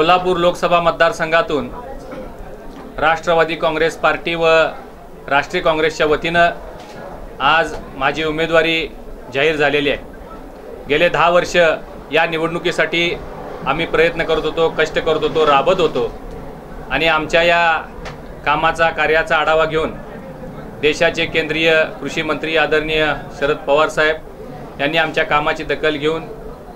कोल्हापूर लोकसभा मतदारसंघातून राष्ट्रवादी काँग्रेस पार्टी व राष्ट्रीय काँग्रेसच्या वतीनं आज माझी उमेदवारी जाहीर झालेली आहे. गेले दहा वर्ष या निवडणुकीसाठी आम्ही प्रयत्न करत होतो कष्ट करत होतो राबत होतो. आणि आमच्या या कामाचा कार्याचा आढावा घेऊन देशाचे केंद्रीय कृषी मंत्री आदरणीय शरद पवार साहेब यांनी आमच्या कामाची दखल घेऊन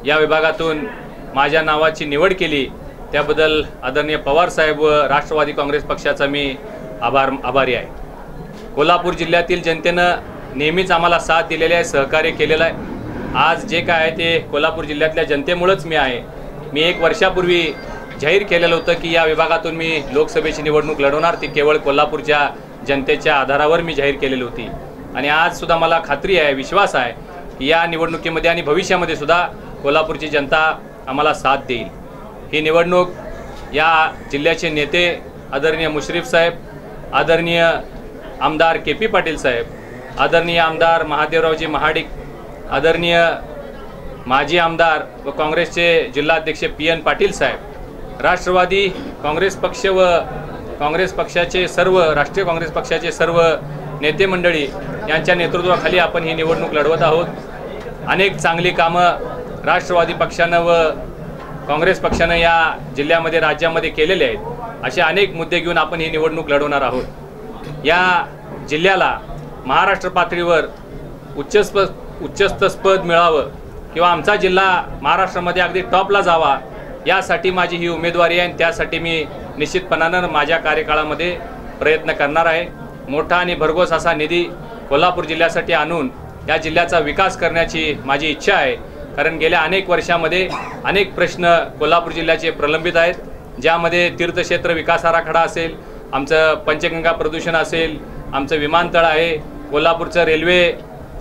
या विभागातून माझ्या नावाची निवड केली. त्याबद्दल आदरणीय पवार साहेब व राष्ट्रवादी काँग्रेस पक्षाचा मी आभार आभारी आहे. कोल्हापूर जिल्ह्यातील जनतेनं नेहमीच आम्हाला साथ दिलेली आहे सहकार्य केलेलं आहे. आज जे काय आहे ते कोल्हापूर जिल्ह्यातल्या जनतेमुळंच मी आहे. मी एक वर्षापूर्वी जाहीर केलेलं होतं की या विभागातून मी लोकसभेची निवडणूक लढवणार. ती केवळ कोल्हापूरच्या जनतेच्या आधारावर मी जाहीर केलेली होती. आणि आजसुद्धा मला खात्री आहे विश्वास आहे की या निवडणुकीमध्ये आणि भविष्यामध्ये सुद्धा कोल्हापूरची जनता आम्हाला साथ देईल. ही निवडणूक या जिल्ह्याचे नेते आदरणीय मुश्रीफ साहेब आदरणीय आमदार के पी पाटील साहेब आदरणीय आमदार महादेवरावजी महाडिक आदरणीय माजी आमदार व काँग्रेसचे जिल्हाध्यक्ष P N Patil saheb Rashtravadi Congress पक्ष व काँग्रेस पक्षाचे सर्व राष्ट्रीय काँग्रेस पक्षाचे सर्व नेते मंडळी यांच्या नेतृत्वाखाली आपण ही निवडणूक लढवत आहोत. अनेक चांगली कामं राष्ट्रवादी पक्षानं व काँग्रेस पक्षानं या जिल्ह्यामध्ये राज्यामध्ये केलेले आहेत असे अनेक मुद्दे घेऊन आपण ही निवडणूक लढवणार आहोत. या जिल्ह्याला महाराष्ट्र पातळीवर उच्चस्प उच्चस्तस्पद मिळावं किंवा आमचा जिल्हा महाराष्ट्रामध्ये अगदी टॉपला जावा यासाठी माझी ही उमेदवारी आहे आणि त्यासाठी मी निश्चितपणानं माझ्या कार्यकाळामध्ये प्रयत्न करणार आहे. मोठा आणि भरघोस असा निधी कोल्हापूर जिल्ह्यासाठी आणून या जिल्ह्याचा विकास करण्याची माझी इच्छा आहे. कारण गेल्या अनेक वर्षामध्ये अनेक प्रश्न कोल्हापूर जिल्ह्याचे प्रलंबित आहेत. ज्यामध्ये तीर्थक्षेत्र विकास आराखडा असेल आमचं पंचगंगा प्रदूषण असेल आमचं विमानतळ आहे कोल्हापूरचं रेल्वे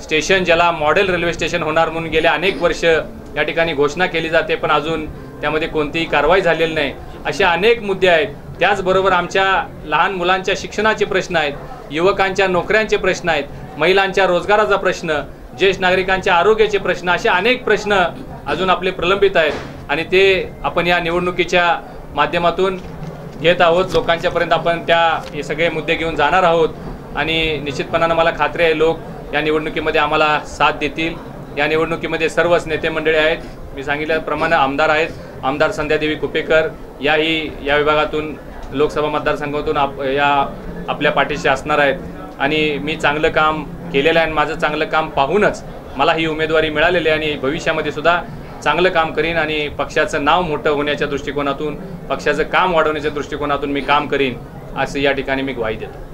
स्टेशन ज्याला मॉडेल रेल्वे स्टेशन होणार म्हणून गेल्या अनेक वर्ष या ठिकाणी घोषणा केली जाते पण अजून त्यामध्ये कोणतीही कारवाई झालेली नाही. असे अनेक मुद्दे आहेत. त्याचबरोबर आमच्या लहान मुलांच्या शिक्षणाचे प्रश्न आहेत युवकांच्या नोकऱ्यांचे प्रश्न आहेत महिलांच्या रोजगाराचा प्रश्न ज्येष्ठ नागरिकांच्या आरोग्याचे प्रश्न असे अनेक प्रश्न अजून आपले प्रलंबित आहेत. आणि ते आपण या निवडणुकीच्या माध्यमातून घेत आहोत. लोकांच्यापर्यंत आपण त्या हे सगळे मुद्दे घेऊन जाणार आहोत. आणि निश्चितपणानं मला खात्री आहे लोक या निवडणुकीमध्ये आम्हाला साथ देतील. या निवडणुकीमध्ये सर्वच नेते मंडळी आहेत. मी सांगितल्याप्रमाणे आमदार आहेत. आमदार संध्यादेवी कुपेकर याही या विभागातून लोकसभा मतदारसंघातून आप या आपल्या पाठीशी असणार आहेत. आणि मी चांगलं काम केलेलं आहे आणि माझं चांगलं काम पाहूनच मला ही उमेदवारी मिळालेली आहे आणि भविष्यामध्ये सुद्धा चांगलं काम करीन आणि पक्षाचं नाव मोठं होण्याच्या दृष्टिकोनातून पक्षाचं काम वाढवण्याच्या दृष्टिकोनातून मी काम करीन असं या ठिकाणी मी ग्वाही देतो.